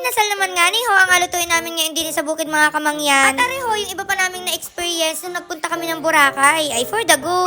inasal naman nga ni ho, ang alutuin namin ngayon din sa bukid mga kamangyan. At areho, yung iba pa naming na-experience nung nagpunta kami ng Boracay ay for the go.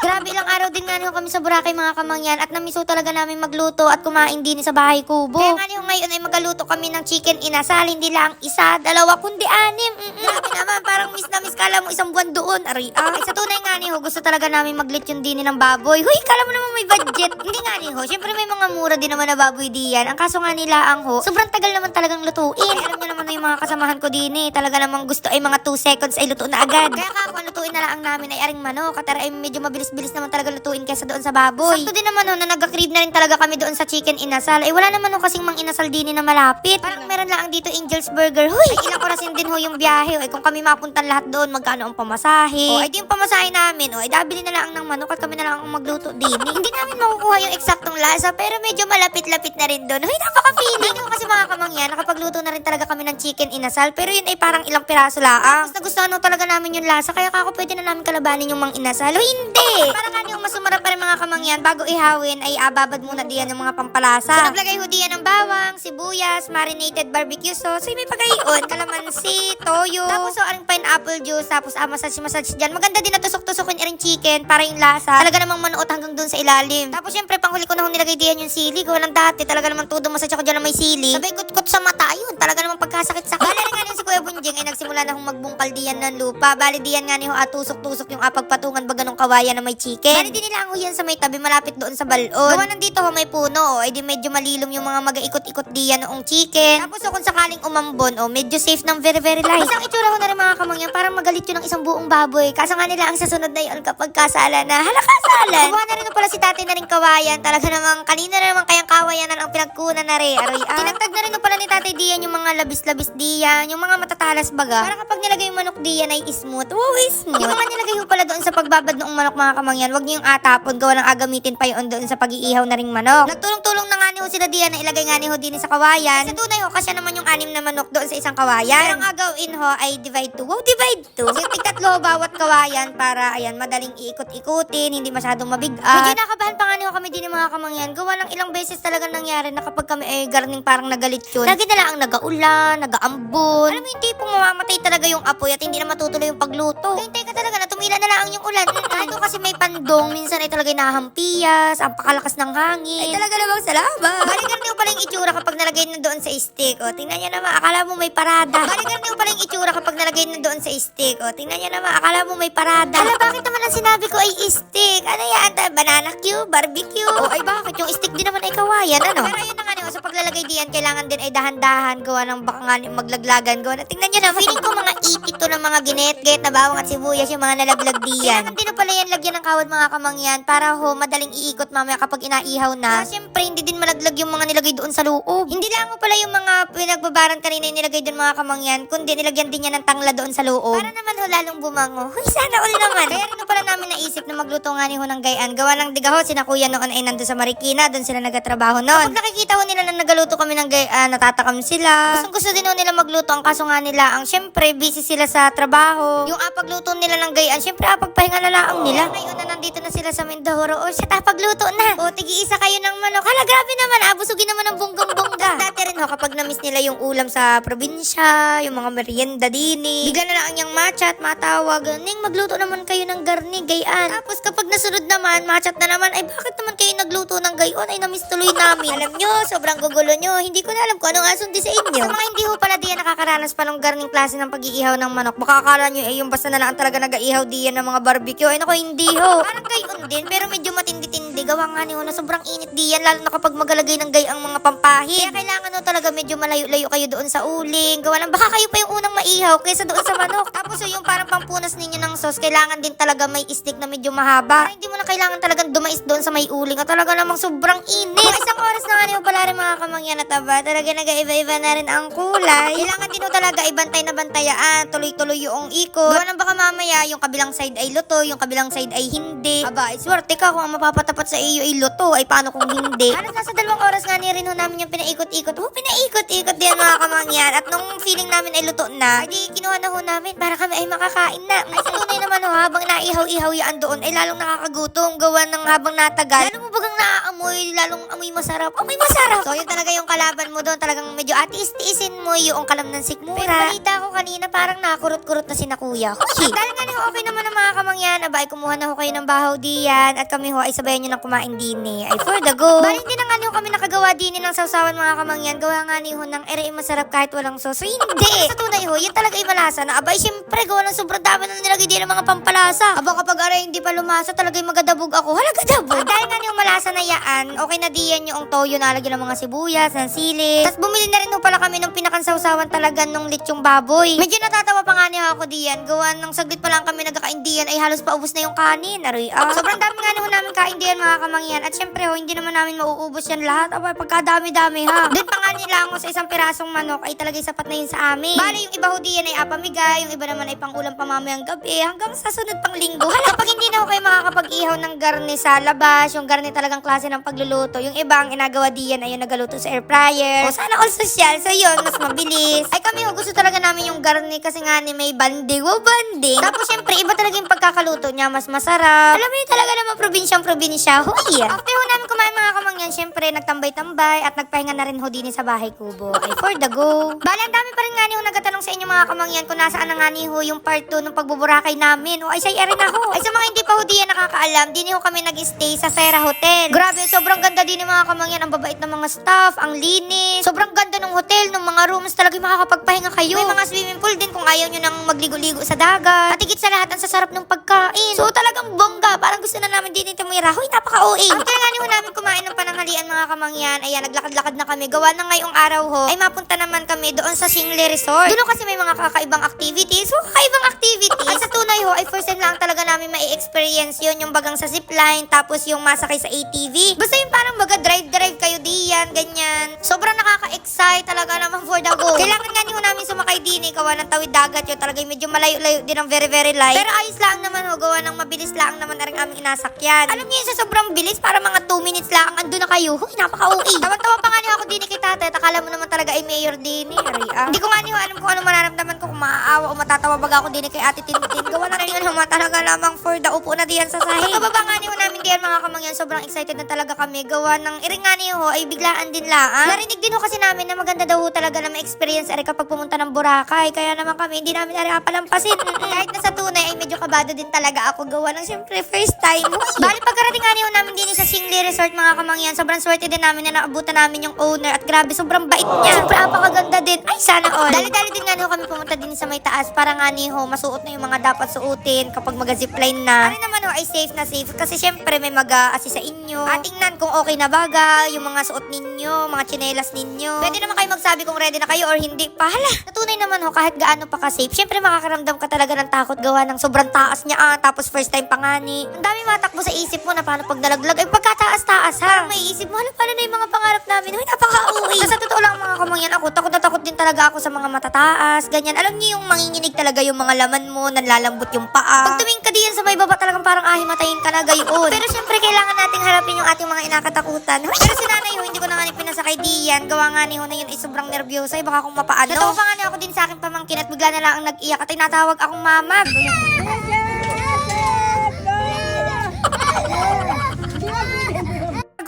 Grabe ilang araw din nga kami sa Boracay mga kamangyan at namiso talaga namin magluto at kumain din sa bahay kubo. Kaya nga niyo ngayon ay magaluto kami ng chicken inasal, hindi lang isa, dalawa, kundi anim. Mm-mm. Grabe naman, parang miss na miss kala mo isang buwan doon. Ari, ah. Ay, sa tunay nga niyo, gusto talaga namin maglit yung dini ng baboy. Huy, kala mo naman may budget. hindi nga niyo, syempre may mga mura din naman na baboy diyan. Ang kaso nga nila ang ho, sobrang tagal naman talagang lutuin. Ay, alam niyo naman na yung mga kasamahan ko din eh. Talaga namang gusto ay mga 2 seconds ay luto na agad. Kaya ka, kung lutuin na lang ang namin ay aring manok. At ay medyo mabilis-bilis naman talaga lutuin kaysa doon sa baboy. Sakto din naman ho, na nag-crave na rin talaga kami doon sa chicken inasal. Ay wala naman ho kasing mang inasal din na malapit. Parang meron lang dito Angel's Burger. Huy, ay ilang orasin din ho yung biyahe. Ay kung kami mapuntan lahat doon, magkano ang pamasahe. O ay di yung pamasahe namin. O ay dabili na lang ng manok at kami na lang ang magluto din. Eh, Hindi namin makukuha yung eksaktong lasa pero medyo malapit-lapit na rin doon. Huy, napaka-feeling. Hindi kasi mga kamangyan, nakapagluto na rin talaga kami ng chicken inasal. Pero yun ay parang ilang piraso lang. Tapos nagustuhan ho talaga namin yung lasa. Kaya kako pwede na namin kalabanin yung mang inasal. O hindi! Hey! Yung masumarap pa rin mga kamangyan. Bago ihawin ay ababad muna diyan ng mga pampalasa. So naglagay ho diyan ng bawang, sibuyas, marinated barbecue sauce. So may pagkayon, kalamansi, toyo. Tapos so aring pineapple juice. Tapos ah, massage-massage dyan. Maganda din na tusok-tusokin yung chicken para yung lasa. Talaga namang manuot hanggang dun sa ilalim. Tapos syempre panghuli ko na ho nilagay diyan yung sili. Gawa ng dati. Talaga namang todo massage ako dyan na may sili. Sabay kot-kot sa mata yun. Talaga namang pagkasakit sa rin nga din si Kuya Bunjing ay nagsimula na hong magbungkal diyan ng lupa. Bali diyan nga ni ho atusok-tusok yung apagpatungan baga nung kawayan na may chicken. Bali din nila ang huyan sa may tabi malapit doon sa balon. Gawa nandito ho may puno. O, ay di medyo malilom yung mga mag-ikot-ikot diyan noong chicken. Tapos o, kung sakaling umambon, o medyo safe ng very very light. Basta ang itsura ko na rin mga kamangyan, parang magalit yun ng isang buong baboy. Kaso nga nila ang sasunod na yun kapag kasala na, hala kasalan. Gumawa na rin pala si tatay na rin kawayan. Talaga namang kanina na naman kayang kawayan ang pinagkunan na rin. Aroy, ah. Tinagtag na rin pala ni tatay diyan yung mga labis-labis diyan, yung mga matatalas baga. Para kapag nilagay yung manok diyan ay smooth. Wow, smooth. Yung mga nilagay ko pala doon sa pagbabad ng manok mga kamangyan, wag niyo yung atapon, gawa ng agamitin pa yun doon sa pag-iihaw na ring manok. Nagtulong-tulong na nga ni ho sila diyan na ilagay nga ni ho din sa kawayan. Kasi tunay ho, kasi naman yung anim na manok doon sa isang kawayan. Pero ang agawin ho ay divide to. Wow, divide to. Kasi tigtatlo bawat kawayan para, ayan, madaling iikot-ikutin, hindi masyadong mabigat. Medyo nakabahan pa nga ni ho kami din ng mga kamangyan. Gawa ng ilang beses talaga nangyari na kapag kami ay garning parang nagalit yun. Lagi na lang ang nagaulan, nagaambon. Alam mo yung tipong mamamatay talaga yung apoy at hindi na matutuloy yung pagluto. Hintay ka talaga na tumila na lang yung ulan. Kahit kasi may pandong, minsan ay talaga nahahampiyas, ang pakalakas ng hangin. Ay talaga namang salamat. Balikan niyo pala yung itsura kapag nalagay na doon sa stick. O, tingnan niyo naman, akala mo may parada. Balikan niyo pala yung itsura kapag nalagay na doon sa stick. O, tingnan niyo naman, akala mo may parada. Ala, bakit naman ang sinabi ko ay stick? Ano yan? Banana cue? Barbecue? O, ay bakit? Yung stick din naman ay kawayan, ano? Pero yun na nga sa paglalagay diyan, kailangan din ay dahan-dahan, gawa ng baka nga maglaglagan, gawa na. Tingnan niyo na, feeling ko mga ipit to ng mga ginet-get na bawang at sibuyas, yung mga nalaglag diyan. Kailangan din pala yan lagyan ng kawad mga kamangyan para ho, madaling iikot mamaya kapag inaihaw na. Kasi syempre, hindi din malaglag yung mga nilagay doon sa loob. Hindi lang pala yung mga pinagbabaran kanina yung nilagay doon mga kamangyan, kundi nilagyan din niya ng tangla doon sa loob. Para naman ho, lalong bumango. Huy, sana all naman. Kaya rin ho pala namin naisip na magluto nga ni ho ng gayan. Gawa ng digaho, sina kuya noon ay nandun sa Marikina, doon sila nagatrabaho noon. Kapag nakikita ho nila na nagaluto kami ng gayan, natatakam sila. Gustong gusto din ho nila magluto, ang kaso nga nila, ang syempre, busy sila sa trabaho. Yung apagluto nila ng gayan, syempre apagpahinga na lang nila. Ngayon na nandito na sila sa Mindoro, o siya tapagluto na. O, tigi-isa kayo ng manok. Hala, grabe naman, abusugin naman ng bunggong-bongga. Dati rin ho, kapag na-miss nila yung ulam sa probinsya, yung mga merienda dini, bigla na lang ang niyang machat, matawag, Ning, magluto naman kayo ng garni, gayan. Tapos kapag nasunod naman, machat na naman, ay bakit naman kayo nagluto ng gayon? Ay, na-miss tuloy namin. alam nyo, sobrang gugulo nyo. Hindi ko na alam kung anong asundi sa inyo. Sa mga hindi ho pala diyan nakakaranas pa ng garning klase ng pag-iihaw ng manok. Baka akala nyo, eh, yung basta na lang talaga nag-iihaw diyan ng mga barbecue. Ay, naku, hindi ho. Parang gayon din, pero medyo matindi-tindi. Gawa nga ni na sobrang init diyan, lalo na kapag magalagay ng gay ang mga pampahid. Kaya kailangan ho talaga medyo malayo-layo kayo doon sa uling. Gawa lang, baka kayo pa yung unang maihaw kaysa doon sa manok. Tapos yung parang pampunas ninyo ng sauce, kailangan din talaga may stick na medyo mahaba. Para hindi mo na kailangan talagang dumais doon sa may uling. At talaga namang sobrang init. Mga isang oras na nga niyo pala rin mga kamangyan at taba. Talaga nag-iba-iba na rin ang kulay. Kailangan din ho talaga ibantay na bantayaan. Tuloy-tuloy yung ikot. Gawa ng baka mamaya yung kabilang side ay luto, yung kabilang side ay hindi. Aba, swerte ka kung ang mapapatapat sa iyo ay luto. Ay paano kung hindi? Halos nasa dalawang oras nga ni rin ho namin yung pinaikot-ikot. Oh, pinaikot-ikot din mga kamangyan. At nung feeling namin ay luto na, ay di kinuha na ho namin para kami ay makakain na. Ay sa tunay naman ho, habang naihaw-ihaw yan doon, ay lalong nakakagutom. Gawa ng habang natagal. Lalo mo bagang naaamoy, lalong amoy masarap. Amoy masarap! So, yun talaga yung kalaban mo doon. Talagang medyo atis-tiisin mo yung kalam ng sikmura. Pero balita ko kanina, parang nakurot-kurot na si na kuya. Dahil nga ni ho, okay naman ang mga kamangyan, aba, ay kumuha na ho kayo ng bahaw diyan. At kami ho, ay sabayan nyo ng kumain din eh. Ay, for the go. Bali, hindi na nga ho kami nakagawa din eh ng sausawan mga kamangyan. Gawa nga ni ho ng ere masarap kahit walang sauce. So, hindi. Sa tunay ho, yun talaga ay malasa na. Aba, ay, syempre, gawa ng sobrang dami na nilagay din ng mga pampalasa. Aba, kapag aray hindi pa lumasa, talaga magadabog ako. Halaga dabog. At dahil nga ho, malasa na yaan, okay na diyan yung toyo na lagyan ng mga sibuyas, ng sili. Tapos bumili na rin ho pala kami ng pinakansawsawan talaga nung lechong baboy. Medyo natatawa pa nga ni ako diyan. Gawa ng saglit pa lang kami nagkakain diyan ay halos paubos na yung kanin. Aroy, ah. Sobrang dami nga ho namin kain diyan mga kamangyan. At syempre ho, hindi naman namin mauubos yan lahat. Aba, pagkadami-dami ha. Doon nila ako sa isang pirasong manok ay talagang sapat na yun sa amin. Bali, yung iba ho diyan ay apamigay, yung iba naman ay pangulam pa mamayang gabi hanggang sa sunod pang linggo. Hala, kapag hindi na ho kayo makakapag-ihaw ng garne sa labas, yung garne talagang klase ng pagluluto, yung iba ang inagawa diyan ay yung nagaluto sa air fryer. O sana all social. So yun, mas mabilis. Ay kami ho, gusto talaga namin yung garne kasi nga ni may banding. Wow, banding. Tapos syempre, iba talaga yung pagkakaluto niya, mas masarap. Alam mo talaga naman probinsyang probinsya. Huy! After ho namin kumain mga kamangyan, syempre, nagtambay-tambay at nagpahinga na rin ho din sa bahay kubo. Ay, for the go. Bali, ang dami pa rin nga ni ho nagtatanong sa inyo mga kamangyan kung nasaan na nga ni ho yung part 2 ng pagbuburakay namin. O ay, say, ere na ho. Ay, sa mga hindi pa ho diyan nakakaalam, di ni ho kami nag-stay sa Fera Hotel. Grabe, sobrang ganda din ng mga kamangyan. Ang babait ng mga staff, ang linis. Sobrang ganda ng hotel, ng mga rooms. Talaga makakapagpahinga kayo. May mga swimming pool din kung ayaw nyo nang magligo-ligo sa dagat. At higit sa lahat, ang sasarap ng pagkain. So talagang bongga. Parang gusto na namin din ito tumira. Hoy, napaka-OA. After nga niyo namin kumain ng pananghalian mga kamangyan, ayan, naglakad-lakad na kami. Gawa na ngayong araw ho, ay mapunta naman kami doon sa Shingle Resort. Doon kasi may mga kakaibang activities. So, kakaibang activities. At sa tunay ho, ay first time lang talaga namin ma-experience yun. Yung bagang sa zipline, tapos yung masakay sa ATV. Basta yung parang baga drive-drive kayo diyan, ganyan. Sobrang nakaka-excite talaga naman for the go. Kailangan nga niyo namin sumakay din eh, gawa ng tawid dagat yun. Talaga medyo malayo-layo din ang very very light. Pero ayos lang naman ho, gawa ng mabilis lang naman na rin aming inasakyan. Alam niyo yun sa sobrang bilis, para mga 2 minutes lang, ando na kayo. Huy, napaka-OA. Tawa-tawa pa nga niyo ako din eh kay tatay. Akala mo naman talaga ay mayor din eh. Ah. Hindi ko nga niyo alam kung ano mararamdaman ko kung maaawa o matatawa baga ako din eh kay ate Tintin. Gawa na rin yun naman talaga lamang for the upo na diyan sa sahig. Pagkababa nga niyo namin diyan mga kamangyan, sobrang excited na talaga kami. Gawa ng iring nga niyo ho, ay biglaan din lang. Narinig din ho kasi namin na maganda daw ho talaga na ma-experience ari kapag pumunta ng Boracay. Kaya naman kami, hindi namin ari palampasin. Kahit na sa tunay ay medyo kabado din talaga ako. Gawa ng syempre first time. Bali pagkarating nga niyo namin din sa Singli Resort mga kamangyan, sobrang swerte din namin na naabutan namin yung owner at grabe, sobrang bait niya. Sobrang napakaganda din. Ay, sana all. Dali-dali din nga niyo kami pumunta din sa may taas para nga niyo masuot na yung mga dapat suotin kapag mag-zipline na. Ano naman ho, ay safe na safe kasi syempre may mag-a-assist sa inyo. At tingnan kung okay na baga, yung mga suot ninyo, mga tsinelas ninyo. Pwede naman kayo magsabi kung ready na kayo or hindi pa. Hala, natunay naman ho, kahit gaano pa ka-safe, syempre makakaramdam ka talaga ng takot gawa ng sobrang taas niya ah, tapos first time pa nga ni. Ang dami matakbo sa isip mo na paano pag nalaglag, ay pagkataas-taas ha. Parang may isip mo, hala, paano na yung mga pangarap namin? Uy, napaka-uwi. Sa totoo lang mga kamangyan ako, takot na takot din talaga ako sa mga matataas, ganyan. Alam niyo yung manginginig talaga yung mga laman mo, nanlalambot yung paa. Pag tumingin ka diyan sa may baba talagang parang ahi matayin ka na gayon. Pero syempre kailangan nating harapin yung ating mga inakatakutan. Pero si nanay ho, hindi ko na nga pinasakay diyan. Gawa nga ni ho na yun ay sobrang nervyosa. Ay baka kung mapaano. Totoo pa nga ako din sa akin pamangkin at bigla na lang ang nag-iyak at tinatawag akong mamag.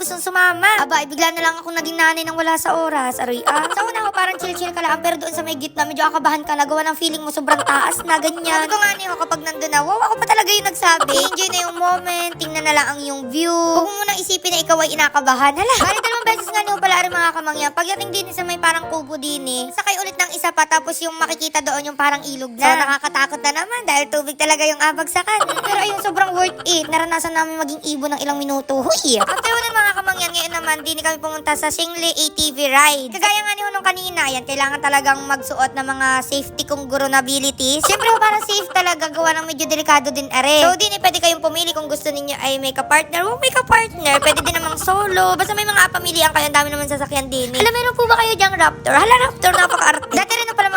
Gustong sumama. Aba, ay bigla na lang ako naging nanay nang wala sa oras. Aroy, ah. Sa una ko parang chill-chill ka lang, pero doon sa may gitna, medyo akabahan ka na. Gawa ng feeling mo sobrang taas na, ganyan. Sabi ko nga niyo, kapag nandun na, wow, ako pa talaga yung nagsabi. Enjoy na yung moment, tingnan na lang ang yung view. Huwag mo munang isipin na ikaw ay inakabahan. Hala, bali dalawang beses nga niyo pala rin mga kamangyan. Pagdating din sa may parang kubo din eh, sakay ulit ng isa pa, tapos yung makikita doon yung parang ilog na. So, nakakatakot na naman dahil tubig talaga yung abagsakan. Pero ayun, sobrang worth it. Naranasan namin maging ibon ng ilang minuto. Huy! After yun mga kamangyan, ngayon naman, di kami pumunta sa Shingle ATV ride. Kagaya nga ni nung kanina, yan, kailangan talagang magsuot ng mga safety kung abilities. Siyempre, parang safe talaga, gawa ng medyo delikado din are. So, di ni pwede kayong pumili kung gusto ninyo ay may ka-partner. Huwag may ka-partner, pwede din namang solo. Basta may mga pamilya kayo, ang dami naman sasakyan din. Eh. Alam, meron po ba kayo diyang Raptor? Hala, Raptor, napaka-arte. Dati rin na pala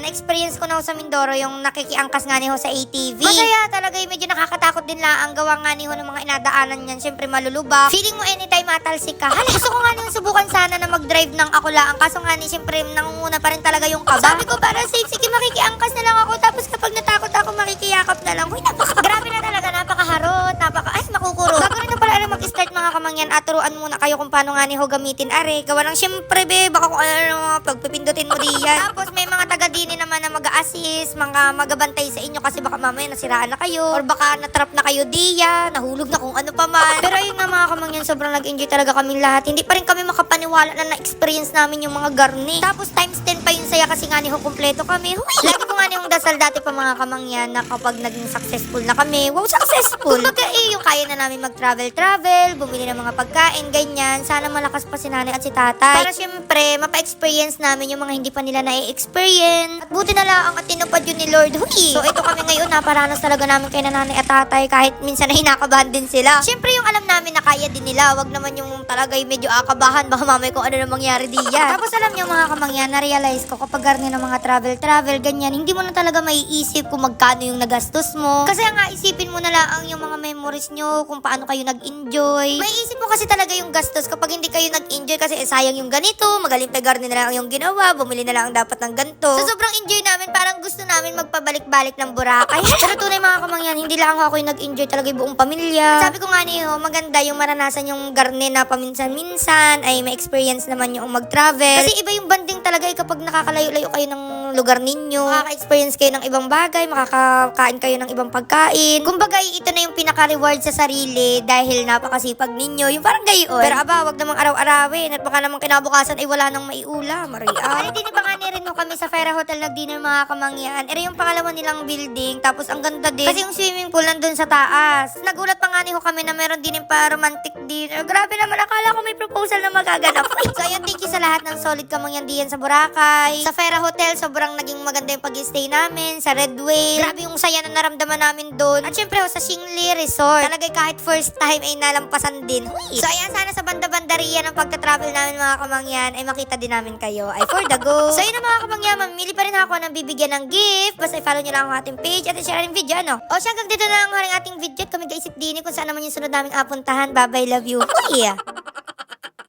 na-experience ko na ho sa Mindoro yung nakikiangkas nga ni ho sa ATV. Masaya talaga yung medyo nakakatakot din lang ang gawa nga ni ho ng mga inadaanan niyan. Siyempre, malulubak. Feeling mo anytime matalsik ka. Hala, gusto ko nga nung subukan sana na mag-drive ng ako lang. Kaso nga ni, siyempre, nangunguna pa rin talaga yung kaba. Sabi ko, para safe, sige, makikiangkas na lang ako. Tapos kapag natakot ako, makikiyakap na lang. Uy, napaka, grabe na talaga, napakaharot, napaka, ay, makukuro. Mag-start mga kamangyan, aturuan muna kayo kung paano nga ni ho gamitin are. Gawa lang syempre be, baka kung ano, pagpipindutin mo diyan. Tapos may mga taga dini naman na mag-assist, mga magabantay sa inyo kasi baka mamaya nasiraan na kayo. Or baka natrap na kayo diya, nahulog na kung ano pa man. Pero ayun nga mga kamangyan, sobrang nag-enjoy talaga kami lahat. Hindi pa rin kami makapaniwala na na-experience namin yung mga garni. Tapos times 10 pa yung saya kasi nga ni ho kumpleto kami. Huy! Lagi ko nga ni dasal dati pa mga kamangyan na kapag naging successful na kami, wow, successful! Kumbaga eh, yung kaya na namin mag-travel-travel, bumili ng mga pagkain, ganyan. Sana malakas pa si nanay at si tatay. Para syempre, mapa-experience namin yung mga hindi pa nila na-experience. At buti na lang at tinupad yun ni Lord. Huy! So ito kami ngayon, naparanas talaga namin kay nanay at tatay kahit minsan na hinakabahan din sila. Syempre yung alam namin na kaya din nila, wag naman yung talaga yung medyo akabahan, baka mamay kung ano na mangyari diyan. Tapos alam niyo mga kamangyan, na-realize ko kapag garni ng mga travel-travel, ganyan, hindi mo na talaga maiisip kung magkano yung nagastos mo. Kasi nga, isipin mo na lang ang yung mga memories nyo, kung paano kayo nag-enjoy. Maiisip mo kasi talaga yung gastos kapag hindi kayo nag-enjoy kasi eh, sayang yung ganito, magaling pa garni na lang yung ginawa, bumili na lang ang dapat ng ganito. So sobrang enjoy namin, parang gusto namin magpabalik-balik ng Boracay. Pero tunay mga kamangyan, hindi lang ako yung nag-enjoy talaga yung buong pamilya. Sabi ko nga niyo, maganda yung maranasan yung garne na paminsan-minsan, ay may experience naman yung mag-travel. Kasi iba yung banding talaga eh, kapag nakakalayo-layo kayo ng lugar ninyo. Makaka-experience kayo ng ibang bagay, makakakain kayo ng ibang pagkain. Kumbaga, ito na yung pinaka-reward sa sarili dahil napakasipag ninyo. Yung parang gayon. Pero aba, wag namang araw-arawin at baka namang kinabukasan ay wala nang maiula, Maria. Ay, din ba nga rin mo kami sa Fera Hotel nag-dinner mga kamangyan. Ere yung pangalawa nilang building, tapos ang ganda din. Kasi yung swimming pool nandun sa taas. Nagulat pa nga ni ho kami na meron din yung romantic dinner. Grabe naman, akala ko may proposal na magaganap. so ayun, thank you sa lahat ng solid kamangyan diyan sa Boracay. Sa Fera Hotel, sobrang naging maganda yung pag-stay namin. Sa Red Whale. Grabe yung saya na naramdaman namin doon. At syempre, ho, sa Shingli Resort. Talaga kahit first time ay nalampasan din. Huy. So ayan, sana sa banda-bandariya ng pagta-travel namin mga kamangyan ay makita din namin kayo. Ay for the go. So yun mga kamangyan, mamili pa rin ako ng bibigyan ng gift. Basta i-follow nyo lang ang ating page at i-share ang video, ano? O siya, dito na lang ang ating video at kami gaisip din kung saan naman yung sunod naming apuntahan. Bye-bye, love you. Huy!